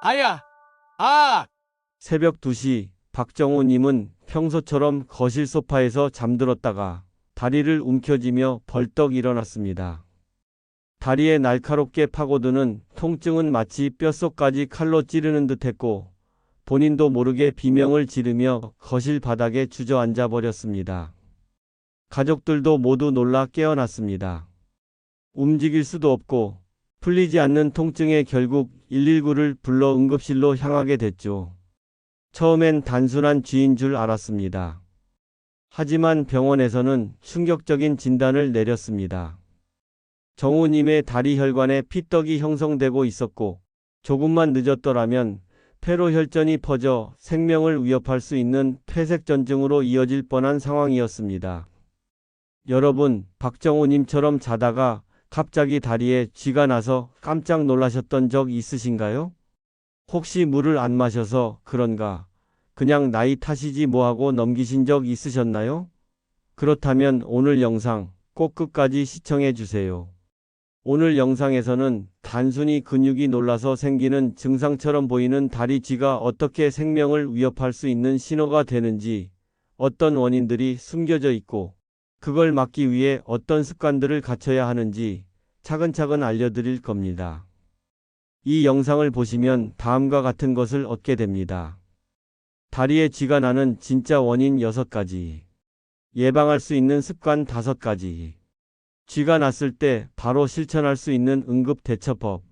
아야! 아! 새벽 2시 박정호님은 평소처럼 거실 소파에서 잠들었다가 다리를 움켜쥐며 벌떡 일어났습니다. 다리에 날카롭게 파고드는 통증은 마치 뼛속까지 칼로 찌르는 듯했고 본인도 모르게 비명을 지르며 거실 바닥에 주저앉아 버렸습니다. 가족들도 모두 놀라 깨어났습니다. 움직일 수도 없고 풀리지 않는 통증에 결국 119를 불러 응급실로 향하게 됐죠. 처음엔 단순한 쥐인 줄 알았습니다. 하지만 병원에서는 충격적인 진단을 내렸습니다. 정우님의 다리 혈관에 피떡이 형성되고 있었고 조금만 늦었더라면 폐로 혈전이 퍼져 생명을 위협할 수 있는 폐색전증으로 이어질 뻔한 상황이었습니다. 여러분, 박정우님처럼 자다가 갑자기 다리에 쥐가 나서 깜짝 놀라셨던 적 있으신가요? 혹시 물을 안 마셔서 그런가? 그냥 나이 탓이지 뭐하고 넘기신 적 있으셨나요? 그렇다면 오늘 영상 꼭 끝까지 시청해 주세요. 오늘 영상에서는 단순히 근육이 놀라서 생기는 증상처럼 보이는 다리 쥐가 어떻게 생명을 위협할 수 있는 신호가 되는지, 어떤 원인들이 숨겨져 있고, 그걸 막기 위해 어떤 습관들을 갖춰야 하는지 차근차근 알려드릴 겁니다. 이 영상을 보시면 다음과 같은 것을 얻게 됩니다. 다리에 쥐가 나는 진짜 원인 6가지. 예방할 수 있는 습관 5가지. 쥐가 났을 때 바로 실천할 수 있는 응급 대처법.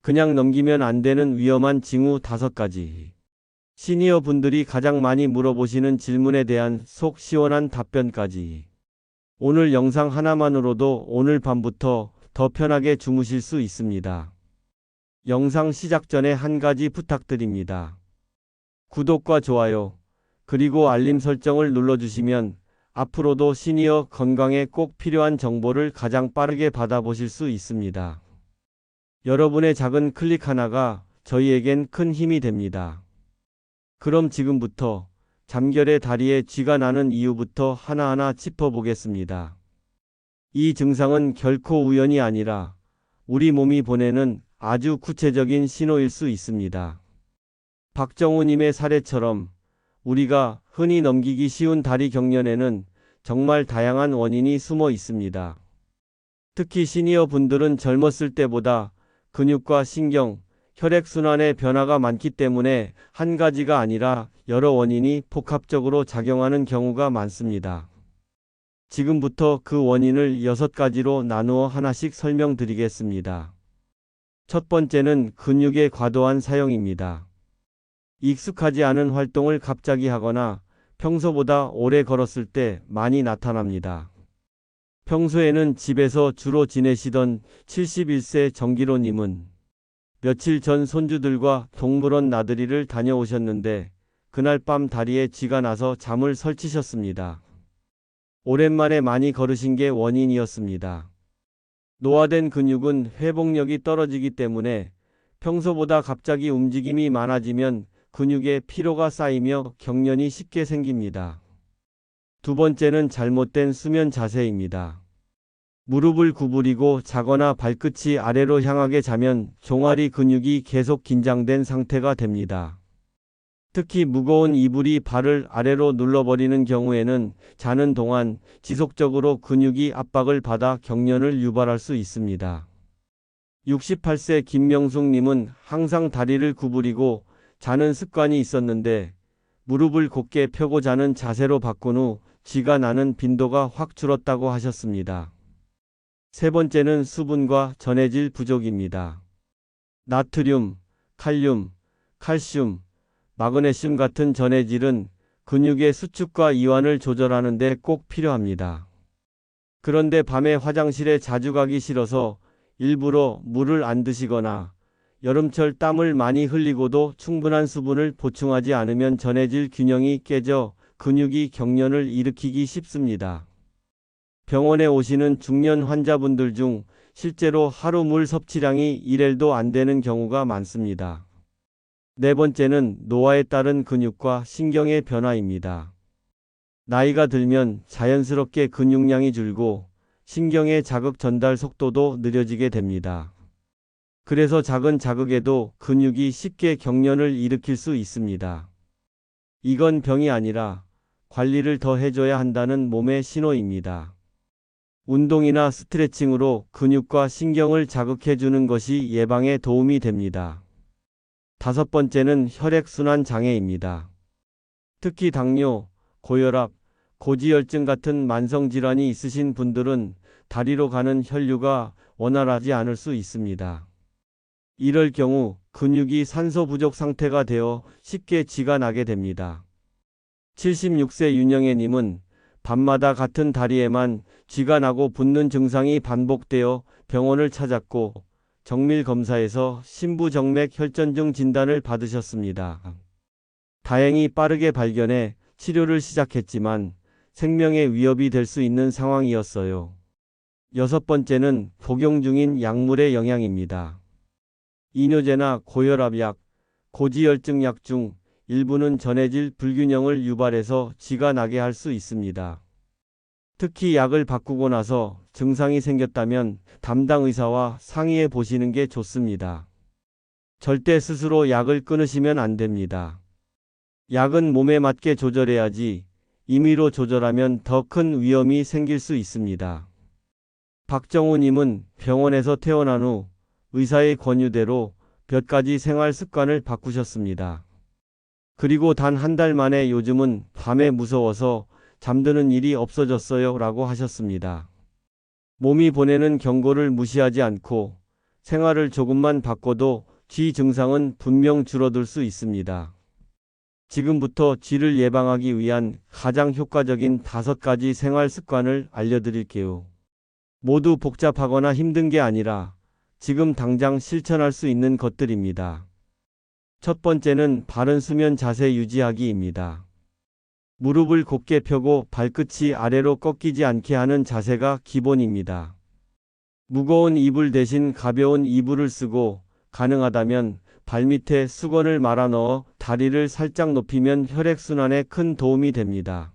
그냥 넘기면 안 되는 위험한 징후 5가지. 시니어 분들이 가장 많이 물어보시는 질문에 대한 속 시원한 답변까지. 오늘 영상 하나만으로도 오늘 밤부터 더 편하게 주무실 수 있습니다. 영상 시작 전에 한 가지 부탁드립니다. 구독과 좋아요, 그리고 알림 설정을 눌러주시면 앞으로도 시니어 건강에 꼭 필요한 정보를 가장 빠르게 받아보실 수 있습니다. 여러분의 작은 클릭 하나가 저희에겐 큰 힘이 됩니다. 그럼 지금부터 잠결에 다리에 쥐가 나는 이유부터 하나하나 짚어보겠습니다. 이 증상은 결코 우연이 아니라 우리 몸이 보내는 아주 구체적인 신호일 수 있습니다. 박정우님의 사례처럼 우리가 흔히 넘기기 쉬운 다리 경련에는 정말 다양한 원인이 숨어 있습니다. 특히 시니어 분들은 젊었을 때보다 근육과 신경, 혈액순환의 변화가 많기 때문에 한 가지가 아니라 여러 원인이 복합적으로 작용하는 경우가 많습니다. 지금부터 그 원인을 여섯 가지로 나누어 하나씩 설명드리겠습니다. 첫 번째는 근육의 과도한 사용입니다. 익숙하지 않은 활동을 갑자기 하거나 평소보다 오래 걸었을 때 많이 나타납니다. 평소에는 집에서 주로 지내시던 71세 정기로님은 며칠 전 손주들과 동물원 나들이를 다녀오셨는데 그날 밤 다리에 쥐가 나서 잠을 설치셨습니다. 오랜만에 많이 걸으신 게 원인이었습니다. 노화된 근육은 회복력이 떨어지기 때문에 평소보다 갑자기 움직임이 많아지면 근육에 피로가 쌓이며 경련이 쉽게 생깁니다. 두 번째는 잘못된 수면 자세입니다. 무릎을 구부리고 자거나 발끝이 아래로 향하게 자면 종아리 근육이 계속 긴장된 상태가 됩니다. 특히 무거운 이불이 발을 아래로 눌러버리는 경우에는 자는 동안 지속적으로 근육이 압박을 받아 경련을 유발할 수 있습니다. 68세 김명숙님은 항상 다리를 구부리고 자는 습관이 있었는데 무릎을 곧게 펴고 자는 자세로 바꾼 후 쥐가 나는 빈도가 확 줄었다고 하셨습니다. 세 번째는 수분과 전해질 부족입니다. 나트륨, 칼륨, 칼슘, 마그네슘 같은 전해질은 근육의 수축과 이완을 조절하는 데 꼭 필요합니다. 그런데 밤에 화장실에 자주 가기 싫어서 일부러 물을 안 드시거나 여름철 땀을 많이 흘리고도 충분한 수분을 보충하지 않으면 전해질 균형이 깨져 근육이 경련을 일으키기 쉽습니다. 병원에 오시는 중년 환자분들 중 실제로 하루 물 섭취량이 1일도 안 되는 경우가 많습니다. 네 번째는 노화에 따른 근육과 신경의 변화입니다. 나이가 들면 자연스럽게 근육량이 줄고 신경의 자극 전달 속도도 느려지게 됩니다. 그래서 작은 자극에도 근육이 쉽게 경련을 일으킬 수 있습니다. 이건 병이 아니라 관리를 더 해줘야 한다는 몸의 신호입니다. 운동이나 스트레칭으로 근육과 신경을 자극해 주는 것이 예방에 도움이 됩니다. 다섯 번째는 혈액순환 장애입니다. 특히 당뇨, 고혈압, 고지혈증 같은 만성질환이 있으신 분들은 다리로 가는 혈류가 원활하지 않을 수 있습니다. 이럴 경우 근육이 산소 부족 상태가 되어 쉽게 쥐가 나게 됩니다. 76세 윤영애님은 밤마다 같은 다리에만 쥐가 나고 붓는 증상이 반복되어 병원을 찾았고 정밀 검사에서 심부정맥 혈전증 진단을 받으셨습니다. 다행히 빠르게 발견해 치료를 시작했지만 생명의 위협이 될 수 있는 상황이었어요. 여섯 번째는 복용 중인 약물의 영향입니다. 이뇨제나 고혈압약, 고지혈증약 중 일부는 전해질 불균형을 유발해서 쥐가 나게 할 수 있습니다. 특히 약을 바꾸고 나서 증상이 생겼다면 담당 의사와 상의해 보시는 게 좋습니다. 절대 스스로 약을 끊으시면 안 됩니다. 약은 몸에 맞게 조절해야지 임의로 조절하면 더 큰 위험이 생길 수 있습니다. 박정우님은 병원에서 태어난 후 의사의 권유대로 몇 가지 생활 습관을 바꾸셨습니다. 그리고 단 한 달 만에 요즘은 밤에 무서워서 잠드는 일이 없어졌어요 라고 하셨습니다. 몸이 보내는 경고를 무시하지 않고 생활을 조금만 바꿔도 쥐 증상은 분명 줄어들 수 있습니다. 지금부터 쥐를 예방하기 위한 가장 효과적인 다섯 가지 생활 습관을 알려드릴게요. 모두 복잡하거나 힘든 게 아니라 지금 당장 실천할 수 있는 것들입니다. 첫 번째는 바른 수면 자세 유지하기입니다. 무릎을 곧게 펴고 발끝이 아래로 꺾이지 않게 하는 자세가 기본입니다. 무거운 이불 대신 가벼운 이불을 쓰고 가능하다면 발밑에 수건을 말아 넣어 다리를 살짝 높이면 혈액순환에 큰 도움이 됩니다.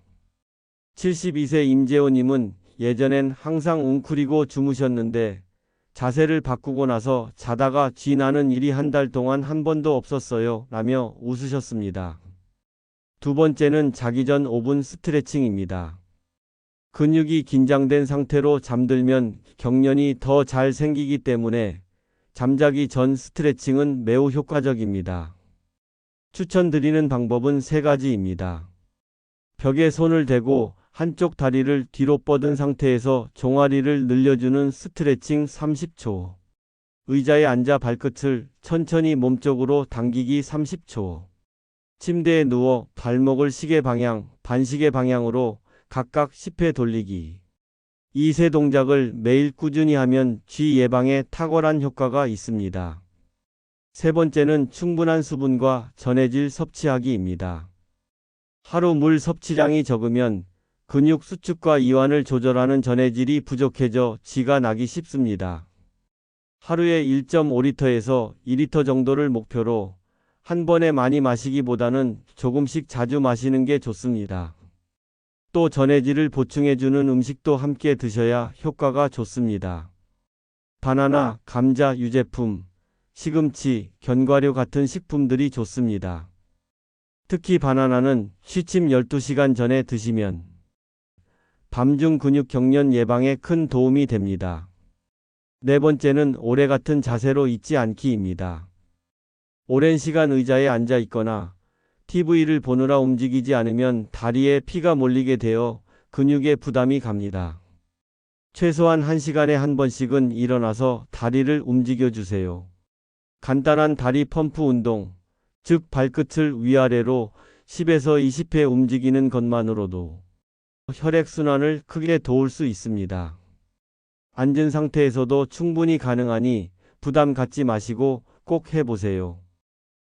72세 임재호님은 예전엔 항상 웅크리고 주무셨는데 자세를 바꾸고 나서 자다가 쥐 나는 일이 한 달 동안 한 번도 없었어요. 라며 웃으셨습니다. 두 번째는 자기 전 5분 스트레칭입니다. 근육이 긴장된 상태로 잠들면 경련이 더 잘 생기기 때문에 잠자기 전 스트레칭은 매우 효과적입니다. 추천드리는 방법은 세 가지입니다. 벽에 손을 대고 한쪽 다리를 뒤로 뻗은 상태에서 종아리를 늘려주는 스트레칭 30초. 의자에 앉아 발끝을 천천히 몸쪽으로 당기기 30초. 침대에 누워 발목을 시계 방향, 반시계 방향으로 각각 10회 돌리기. 이세 동작을 매일 꾸준히 하면 쥐 예방에 탁월한 효과가 있습니다. 세 번째는 충분한 수분과 전해질 섭취하기입니다. 하루 물 섭취량이 적으면 근육 수축과 이완을 조절하는 전해질이 부족해져 쥐가 나기 쉽습니다. 하루에 1.5리터에서 2리터 정도를 목표로 한 번에 많이 마시기보다는 조금씩 자주 마시는 게 좋습니다. 또 전해질을 보충해주는 음식도 함께 드셔야 효과가 좋습니다. 바나나, 감자, 유제품, 시금치, 견과류 같은 식품들이 좋습니다. 특히 바나나는 취침 12시간 전에 드시면 밤중 근육 경련 예방에 큰 도움이 됩니다. 네 번째는 오래 같은 자세로 있지 않기입니다. 오랜 시간 의자에 앉아 있거나 TV를 보느라 움직이지 않으면 다리에 피가 몰리게 되어 근육에 부담이 갑니다. 최소한 1시간에 한 번씩은 일어나서 다리를 움직여 주세요. 간단한 다리 펌프 운동, 즉 발끝을 위아래로 10에서 20회 움직이는 것만으로도 혈액순환을 크게 도울 수 있습니다. 앉은 상태에서도 충분히 가능하니 부담 갖지 마시고 꼭 해보세요.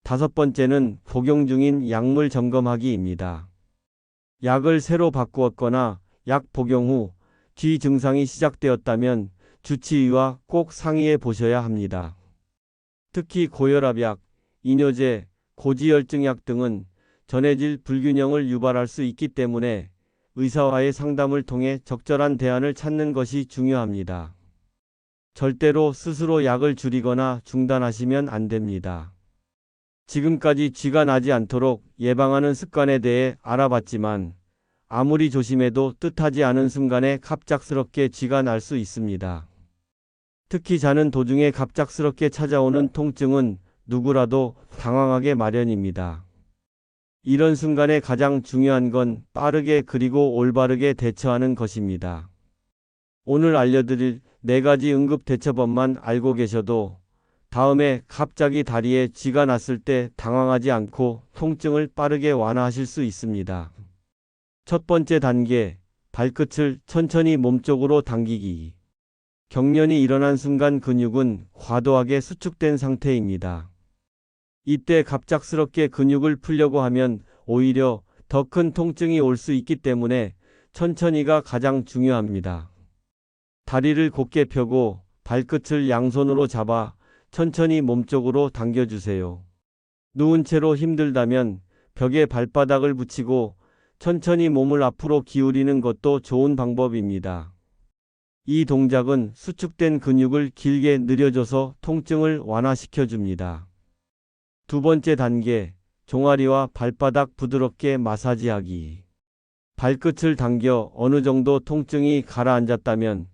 다섯 번째는 복용 중인 약물 점검하기입니다. 약을 새로 바꾸었거나 약 복용 후 뒤 증상이 시작되었다면 주치의와 꼭 상의해 보셔야 합니다. 특히 고혈압약, 이뇨제, 고지혈증약 등은 전해질 불균형을 유발할 수 있기 때문에 의사와의 상담을 통해 적절한 대안을 찾는 것이 중요합니다. 절대로 스스로 약을 줄이거나 중단하시면 안 됩니다. 지금까지 쥐가 나지 않도록 예방하는 습관에 대해 알아봤지만 아무리 조심해도 뜻하지 않은 순간에 갑작스럽게 쥐가 날 수 있습니다. 특히 자는 도중에 갑작스럽게 찾아오는 통증은 누구라도 당황하게 마련입니다. 이런 순간에 가장 중요한 건 빠르게 그리고 올바르게 대처하는 것입니다. 오늘 알려드릴 네 가지 응급 대처법만 알고 계셔도 다음에 갑자기 다리에 쥐가 났을 때 당황하지 않고 통증을 빠르게 완화하실 수 있습니다. 첫 번째 단계, 발끝을 천천히 몸쪽으로 당기기. 경련이 일어난 순간 근육은 과도하게 수축된 상태입니다. 이때 갑작스럽게 근육을 풀려고 하면 오히려 더 큰 통증이 올 수 있기 때문에 천천히가 가장 중요합니다. 다리를 곧게 펴고 발끝을 양손으로 잡아 천천히 몸쪽으로 당겨주세요. 누운 채로 힘들다면 벽에 발바닥을 붙이고 천천히 몸을 앞으로 기울이는 것도 좋은 방법입니다. 이 동작은 수축된 근육을 길게 늘려줘서 통증을 완화시켜 줍니다. 두 번째 단계, 종아리와 발바닥 부드럽게 마사지하기. 발끝을 당겨 어느 정도 통증이 가라앉았다면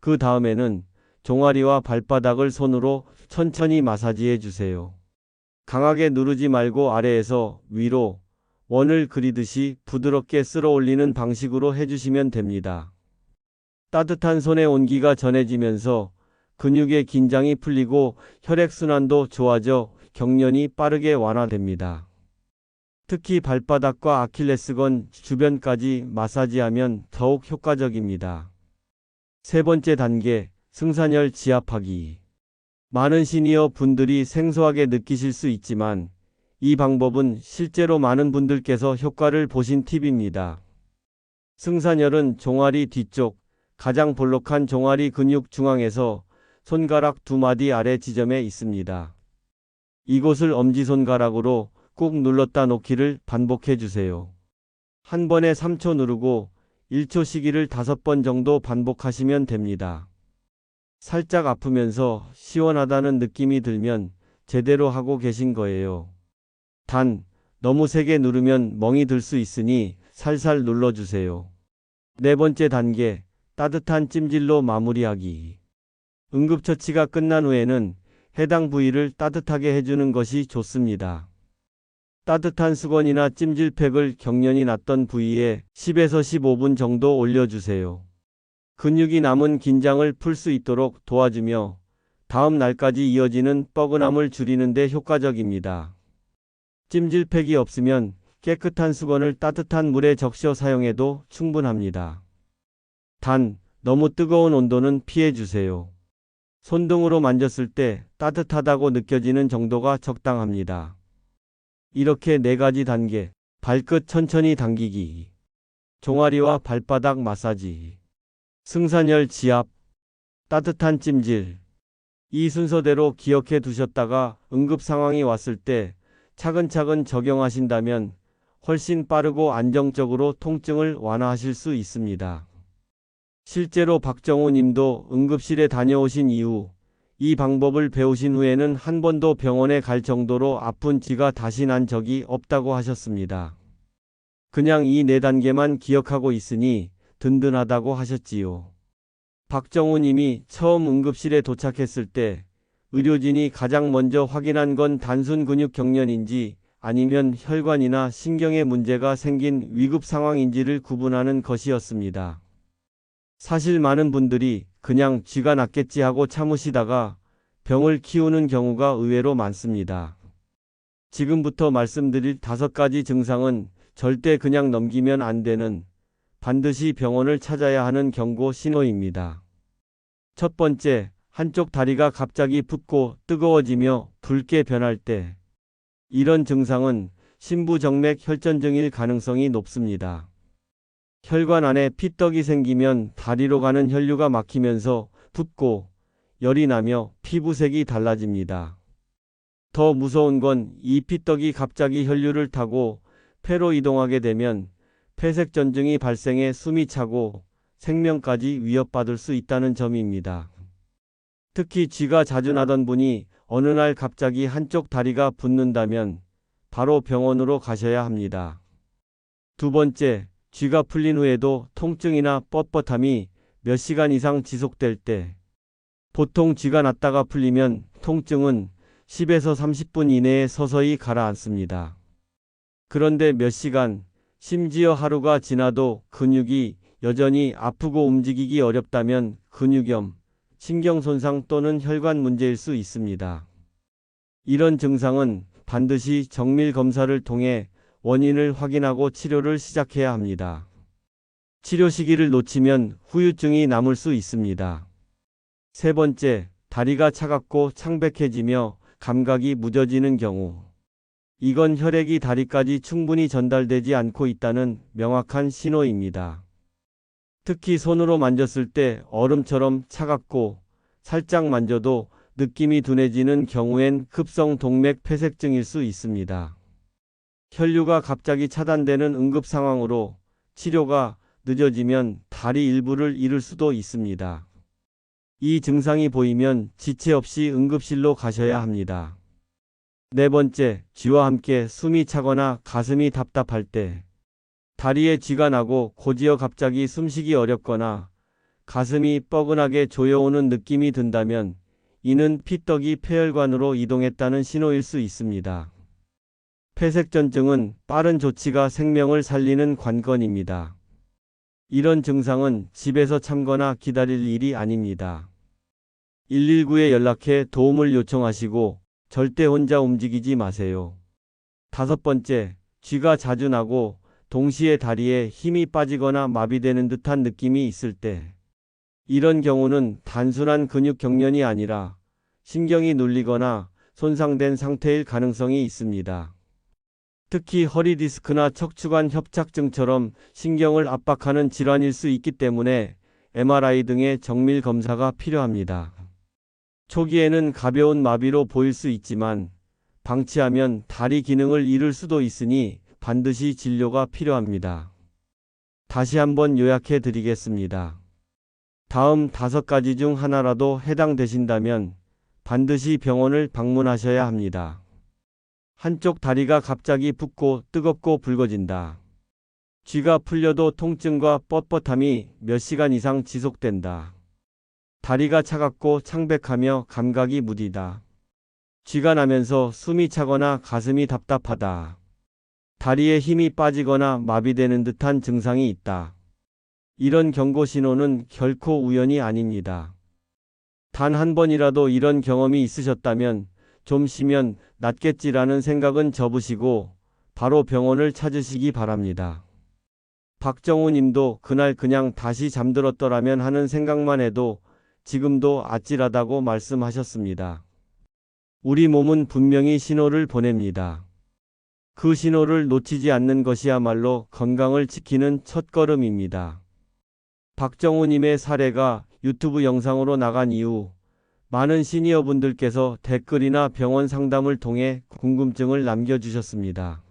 그 다음에는 종아리와 발바닥을 손으로 천천히 마사지해 주세요. 강하게 누르지 말고 아래에서 위로 원을 그리듯이 부드럽게 쓸어 올리는 방식으로 해주시면 됩니다. 따뜻한 손의 온기가 전해지면서 근육의 긴장이 풀리고 혈액순환도 좋아져 경련이 빠르게 완화됩니다. 특히 발바닥과 아킬레스건 주변까지 마사지하면 더욱 효과적입니다. 세 번째 단계, 승산혈 지압하기. 많은 시니어 분들이 생소하게 느끼실 수 있지만 이 방법은 실제로 많은 분들께서 효과를 보신 팁입니다. 승산혈은 종아리 뒤쪽 가장 볼록한 종아리 근육 중앙에서 손가락 두 마디 아래 지점에 있습니다. 이곳을 엄지손가락으로 꾹 눌렀다 놓기를 반복해 주세요. 한 번에 3초 누르고 1초 시기를 5번 정도 반복하시면 됩니다. 살짝 아프면서 시원하다는 느낌이 들면 제대로 하고 계신 거예요. 단, 너무 세게 누르면 멍이 들 수 있으니 살살 눌러주세요. 네 번째 단계, 따뜻한 찜질로 마무리하기. 응급처치가 끝난 후에는 해당 부위를 따뜻하게 해주는 것이 좋습니다. 따뜻한 수건이나 찜질팩을 경련이 났던 부위에 10에서 15분 정도 올려주세요. 근육이 남은 긴장을 풀 수 있도록 도와주며 다음 날까지 이어지는 뻐근함을 줄이는 데 효과적입니다. 찜질팩이 없으면 깨끗한 수건을 따뜻한 물에 적셔 사용해도 충분합니다. 단, 너무 뜨거운 온도는 피해 주세요. 손등으로 만졌을 때 따뜻하다고 느껴지는 정도가 적당합니다. 이렇게 네 가지 단계, 발끝 천천히 당기기, 종아리와 발바닥 마사지, 승산혈 지압, 따뜻한 찜질. 이 순서대로 기억해 두셨다가 응급 상황이 왔을 때 차근차근 적용하신다면 훨씬 빠르고 안정적으로 통증을 완화하실 수 있습니다. 실제로 박정호 님도 응급실에 다녀오신 이후 이 방법을 배우신 후에는 한 번도 병원에 갈 정도로 아픈 쥐가 다시 난 적이 없다고 하셨습니다. 그냥 이 네 단계만 기억하고 있으니 든든하다고 하셨지요. 박정우 님이 처음 응급실에 도착했을 때 의료진이 가장 먼저 확인한 건 단순 근육 경련인지 아니면 혈관이나 신경에 문제가 생긴 위급 상황인지를 구분하는 것이었습니다. 사실 많은 분들이 그냥 쥐가 났겠지 하고 참으시다가 병을 키우는 경우가 의외로 많습니다. 지금부터 말씀드릴 다섯 가지 증상은 절대 그냥 넘기면 안 되는 반드시 병원을 찾아야 하는 경고 신호입니다. 첫 번째, 한쪽 다리가 갑자기 붓고 뜨거워지며 붉게 변할 때. 이런 증상은 심부정맥 혈전증일 가능성이 높습니다. 혈관 안에 피떡이 생기면 다리로 가는 혈류가 막히면서 붓고 열이 나며 피부색이 달라집니다. 더 무서운 건 이 피떡이 갑자기 혈류를 타고 폐로 이동하게 되면 폐색전증이 발생해 숨이 차고 생명까지 위협받을 수 있다는 점입니다. 특히 쥐가 자주 나던 분이 어느 날 갑자기 한쪽 다리가 붓는다면 바로 병원으로 가셔야 합니다. 두 번째, 쥐가 풀린 후에도 통증이나 뻣뻣함이 몇 시간 이상 지속될 때 보통 쥐가 났다가 풀리면 통증은 10에서 30분 이내에 서서히 가라앉습니다. 그런데 몇 시간, 심지어 하루가 지나도 근육이 여전히 아프고 움직이기 어렵다면 근육염, 신경손상 또는 혈관 문제일 수 있습니다. 이런 증상은 반드시 정밀 검사를 통해 원인을 확인하고 치료를 시작해야 합니다. 치료 시기를 놓치면 후유증이 남을 수 있습니다. 세 번째, 다리가 차갑고 창백해지며 감각이 무뎌지는 경우. 이건 혈액이 다리까지 충분히 전달되지 않고 있다는 명확한 신호입니다. 특히 손으로 만졌을 때 얼음처럼 차갑고 살짝 만져도 느낌이 둔해지는 경우엔 급성 동맥 폐색증일 수 있습니다. 혈류가 갑자기 차단되는 응급 상황으로 치료가 늦어지면 다리 일부를 잃을 수도 있습니다. 이 증상이 보이면 지체 없이 응급실로 가셔야 합니다. 네 번째, 쥐와 함께 숨이 차거나 가슴이 답답할 때 다리에 쥐가 나고 곧이어 갑자기 숨쉬기 어렵거나 가슴이 뻐근하게 조여오는 느낌이 든다면 이는 피떡이 폐혈관으로 이동했다는 신호일 수 있습니다. 폐색전증은 빠른 조치가 생명을 살리는 관건입니다. 이런 증상은 집에서 참거나 기다릴 일이 아닙니다. 119에 연락해 도움을 요청하시고 절대 혼자 움직이지 마세요. 다섯 번째, 쥐가 자주 나고 동시에 다리에 힘이 빠지거나 마비되는 듯한 느낌이 있을 때 이런 경우는 단순한 근육 경련이 아니라 신경이 눌리거나 손상된 상태일 가능성이 있습니다. 특히 허리 디스크나 척추관 협착증처럼 신경을 압박하는 질환일 수 있기 때문에 MRI 등의 정밀 검사가 필요합니다. 초기에는 가벼운 마비로 보일 수 있지만 방치하면 다리 기능을 잃을 수도 있으니 반드시 진료가 필요합니다. 다시 한번 요약해 드리겠습니다. 다음 다섯 가지 중 하나라도 해당되신다면 반드시 병원을 방문하셔야 합니다. 한쪽 다리가 갑자기 붓고 뜨겁고 붉어진다. 쥐가 풀려도 통증과 뻣뻣함이 몇 시간 이상 지속된다. 다리가 차갑고 창백하며 감각이 무디다. 쥐가 나면서 숨이 차거나 가슴이 답답하다. 다리에 힘이 빠지거나 마비되는 듯한 증상이 있다. 이런 경고 신호는 결코 우연이 아닙니다. 단 한 번이라도 이런 경험이 있으셨다면 좀 쉬면 낫겠지라는 생각은 접으시고 바로 병원을 찾으시기 바랍니다. 박정우 님도 그날 그냥 다시 잠들었더라면 하는 생각만 해도 지금도 아찔하다고 말씀하셨습니다. 우리 몸은 분명히 신호를 보냅니다. 그 신호를 놓치지 않는 것이야말로 건강을 지키는 첫걸음입니다. 박정우 님의 사례가 유튜브 영상으로 나간 이후 많은 시니어 분들께서 댓글이나 병원 상담을 통해 궁금증을 남겨주셨습니다.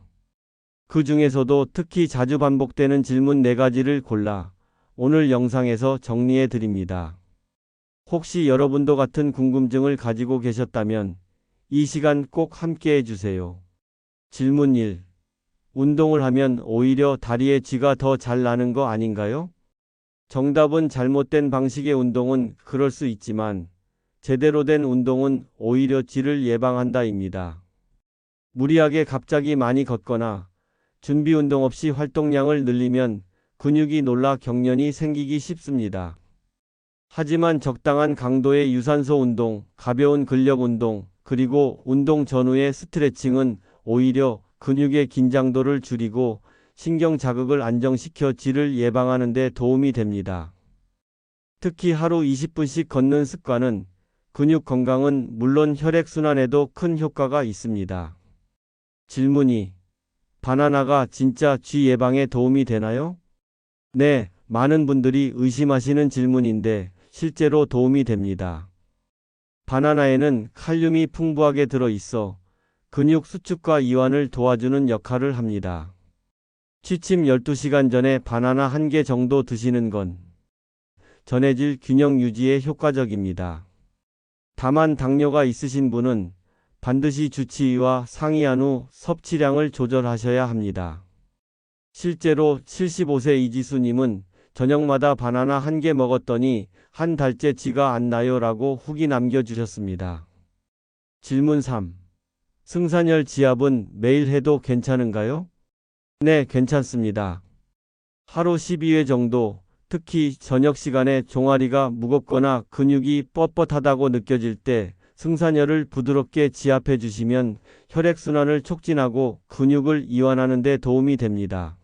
그 중에서도 특히 자주 반복되는 질문 4가지를 골라 오늘 영상에서 정리해 드립니다. 혹시 여러분도 같은 궁금증을 가지고 계셨다면 이 시간 꼭 함께 해주세요. 질문 1. 운동을 하면 오히려 다리에 쥐가 더 잘 나는 거 아닌가요? 정답은 잘못된 방식의 운동은 그럴 수 있지만 제대로 된 운동은 오히려 쥐를 예방한다입니다. 무리하게 갑자기 많이 걷거나 준비 운동 없이 활동량을 늘리면 근육이 놀라 경련이 생기기 쉽습니다. 하지만 적당한 강도의 유산소 운동, 가벼운 근력 운동, 그리고 운동 전후의 스트레칭은 오히려 근육의 긴장도를 줄이고 신경 자극을 안정시켜 쥐를 예방하는 데 도움이 됩니다. 특히 하루 20분씩 걷는 습관은 근육 건강은 물론 혈액순환에도 큰 효과가 있습니다. 질문이 바나나가 진짜 쥐 예방에 도움이 되나요? 네, 많은 분들이 의심하시는 질문인데 실제로 도움이 됩니다. 바나나에는 칼륨이 풍부하게 들어 있어 근육 수축과 이완을 도와주는 역할을 합니다. 취침 12시간 전에 바나나 1개 정도 드시는 건 전해질 균형 유지에 효과적입니다. 다만 당뇨가 있으신 분은 반드시 주치의와 상의한 후 섭취량을 조절하셔야 합니다. 실제로 75세 이지수님은 저녁마다 바나나 한 개 먹었더니 한 달째 지가 안 나요 라고 후기 남겨주셨습니다. 질문 3. 승산열 지압은 매일 해도 괜찮은가요? 네, 괜찮습니다. 하루 12회 정도, 특히 저녁 시간에 종아리가 무겁거나 근육이 뻣뻣하다고 느껴질 때 승산열을 부드럽게 지압해 주시면 혈액순환을 촉진하고 근육을 이완하는 데 도움이 됩니다.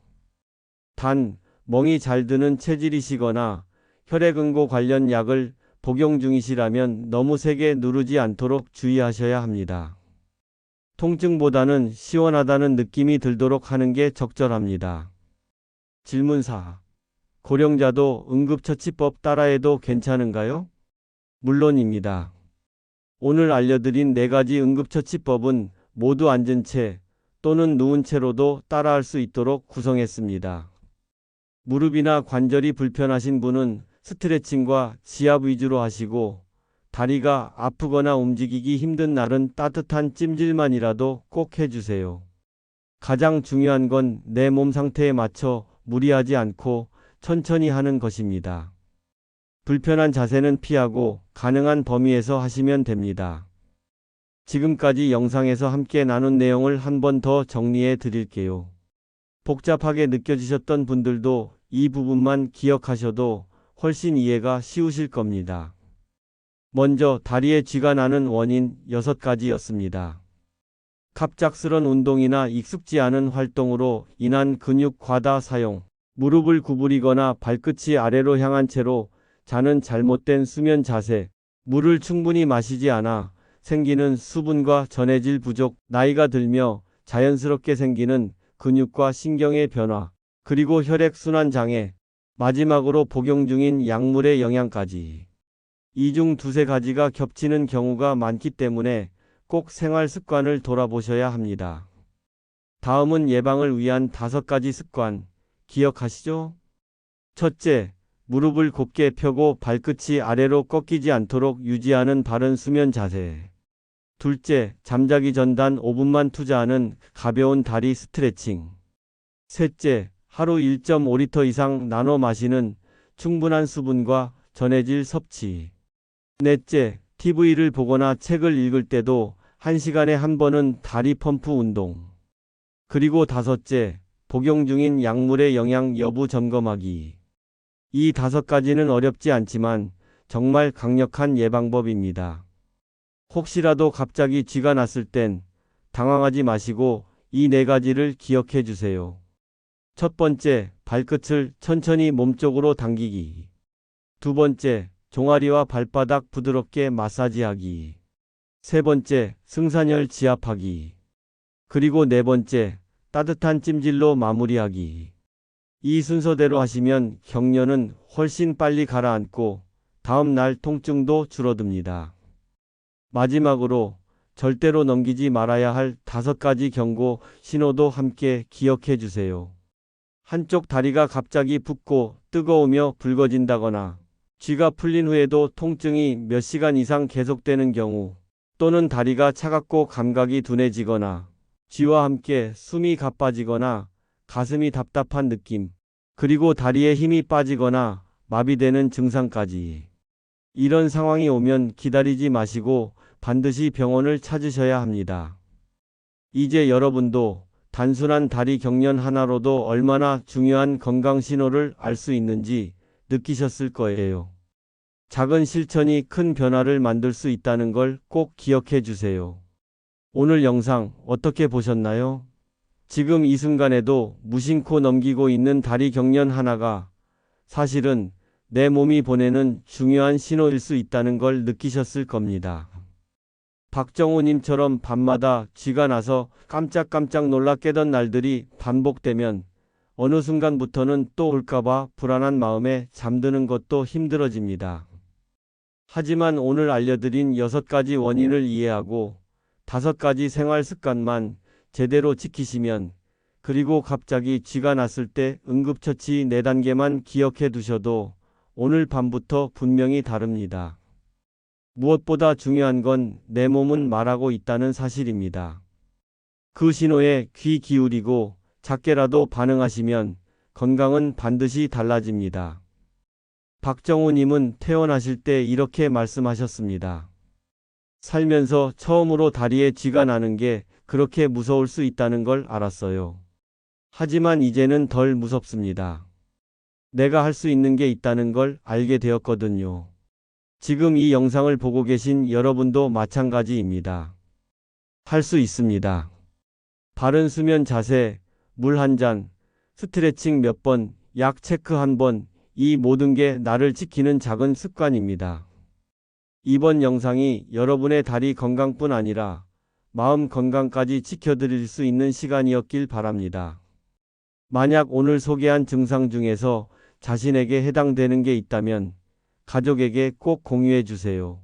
단, 멍이 잘 드는 체질이시거나 혈액응고 관련 약을 복용 중이시라면 너무 세게 누르지 않도록 주의하셔야 합니다. 통증보다는 시원하다는 느낌이 들도록 하는 게 적절합니다. 질문 4. 고령자도 응급처치법 따라해도 괜찮은가요? 물론입니다. 오늘 알려드린 네 가지 응급처치법은 모두 앉은 채 또는 누운 채로도 따라할 수 있도록 구성했습니다. 무릎이나 관절이 불편하신 분은 스트레칭과 지압 위주로 하시고 다리가 아프거나 움직이기 힘든 날은 따뜻한 찜질만이라도 꼭 해주세요. 가장 중요한 건 내 몸 상태에 맞춰 무리하지 않고 천천히 하는 것입니다. 불편한 자세는 피하고 가능한 범위에서 하시면 됩니다. 지금까지 영상에서 함께 나눈 내용을 한 번 더 정리해 드릴게요. 복잡하게 느껴지셨던 분들도 이 부분만 기억하셔도 훨씬 이해가 쉬우실 겁니다. 먼저 다리에 쥐가 나는 원인 6가지였습니다. 갑작스런 운동이나 익숙지 않은 활동으로 인한 근육 과다 사용, 무릎을 구부리거나 발끝이 아래로 향한 채로 자는 잘못된 수면 자세, 물을 충분히 마시지 않아 생기는 수분과 전해질 부족, 나이가 들며 자연스럽게 생기는 근육과 신경의 변화, 그리고 혈액순환 장애, 마지막으로 복용 중인 약물의 영향까지. 이 중 두세 가지가 겹치는 경우가 많기 때문에 꼭 생활 습관을 돌아보셔야 합니다. 다음은 예방을 위한 다섯 가지 습관, 기억하시죠? 첫째, 무릎을 곧게 펴고 발끝이 아래로 꺾이지 않도록 유지하는 바른 수면 자세. 둘째, 잠자기 전 단 5분만 투자하는 가벼운 다리 스트레칭. 셋째, 하루 1.5리터 이상 나눠 마시는 충분한 수분과 전해질 섭취. 넷째, TV를 보거나 책을 읽을 때도 1시간에 한 번은 다리 펌프 운동. 그리고 다섯째, 복용 중인 약물의 영양 여부 점검하기. 이 다섯 가지는 어렵지 않지만 정말 강력한 예방법입니다. 혹시라도 갑자기 쥐가 났을 땐 당황하지 마시고 이 네 가지를 기억해 주세요. 첫 번째, 발끝을 천천히 몸쪽으로 당기기. 두 번째, 종아리와 발바닥 부드럽게 마사지하기. 세 번째, 승산열 지압하기. 그리고 네 번째, 따뜻한 찜질로 마무리하기. 이 순서대로 하시면 경련은 훨씬 빨리 가라앉고 다음 날 통증도 줄어듭니다. 마지막으로 절대로 넘기지 말아야 할 다섯 가지 경고 신호도 함께 기억해 주세요. 한쪽 다리가 갑자기 붓고 뜨거우며 붉어진다거나 쥐가 풀린 후에도 통증이 몇 시간 이상 계속되는 경우 또는 다리가 차갑고 감각이 둔해지거나 쥐와 함께 숨이 가빠지거나 가슴이 답답한 느낌 그리고 다리에 힘이 빠지거나 마비되는 증상까지 이런 상황이 오면 기다리지 마시고 반드시 병원을 찾으셔야 합니다. 이제 여러분도 단순한 다리 경련 하나로도 얼마나 중요한 건강 신호를 알 수 있는지 느끼셨을 거예요. 작은 실천이 큰 변화를 만들 수 있다는 걸 꼭 기억해 주세요. 오늘 영상 어떻게 보셨나요? 지금 이 순간에도 무심코 넘기고 있는 다리 경련 하나가 사실은 내 몸이 보내는 중요한 신호일 수 있다는 걸 느끼셨을 겁니다. 박정호님처럼 밤마다 쥐가 나서 깜짝깜짝 놀라 깨던 날들이 반복되면 어느 순간부터는 또 올까봐 불안한 마음에 잠드는 것도 힘들어집니다. 하지만 오늘 알려드린 여섯 가지 원인을 이해하고 다섯 가지 생활 습관만 제대로 지키시면 그리고 갑자기 쥐가 났을 때 응급처치 4단계만 기억해 두셔도 오늘 밤부터 분명히 다릅니다. 무엇보다 중요한 건 내 몸은 말하고 있다는 사실입니다. 그 신호에 귀 기울이고 작게라도 반응하시면 건강은 반드시 달라집니다. 박정호님은 퇴원하실 때 이렇게 말씀하셨습니다. 살면서 처음으로 다리에 쥐가 나는 게 그렇게 무서울 수 있다는 걸 알았어요. 하지만 이제는 덜 무섭습니다. 내가 할 수 있는 게 있다는 걸 알게 되었거든요. 지금 이 영상을 보고 계신 여러분도 마찬가지입니다. 할 수 있습니다. 바른 수면 자세, 물 한 잔, 스트레칭 몇 번, 약 체크 한 번, 이 모든 게 나를 지키는 작은 습관입니다. 이번 영상이 여러분의 다리 건강뿐 아니라 마음 건강까지 지켜드릴 수 있는 시간이었길 바랍니다. 만약 오늘 소개한 증상 중에서 자신에게 해당되는 게 있다면 가족에게 꼭 공유해 주세요.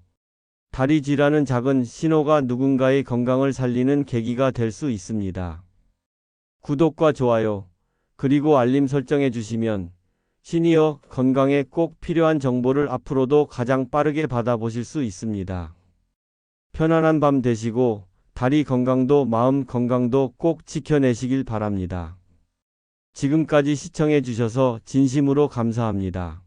다리 쥐라는 작은 신호가 누군가의 건강을 살리는 계기가 될 수 있습니다. 구독과 좋아요, 그리고 알림 설정해 주시면 시니어 건강에 꼭 필요한 정보를 앞으로도 가장 빠르게 받아보실 수 있습니다. 편안한 밤 되시고 다리 건강도 마음 건강도 꼭 지켜내시길 바랍니다. 지금까지 시청해 주셔서 진심으로 감사합니다.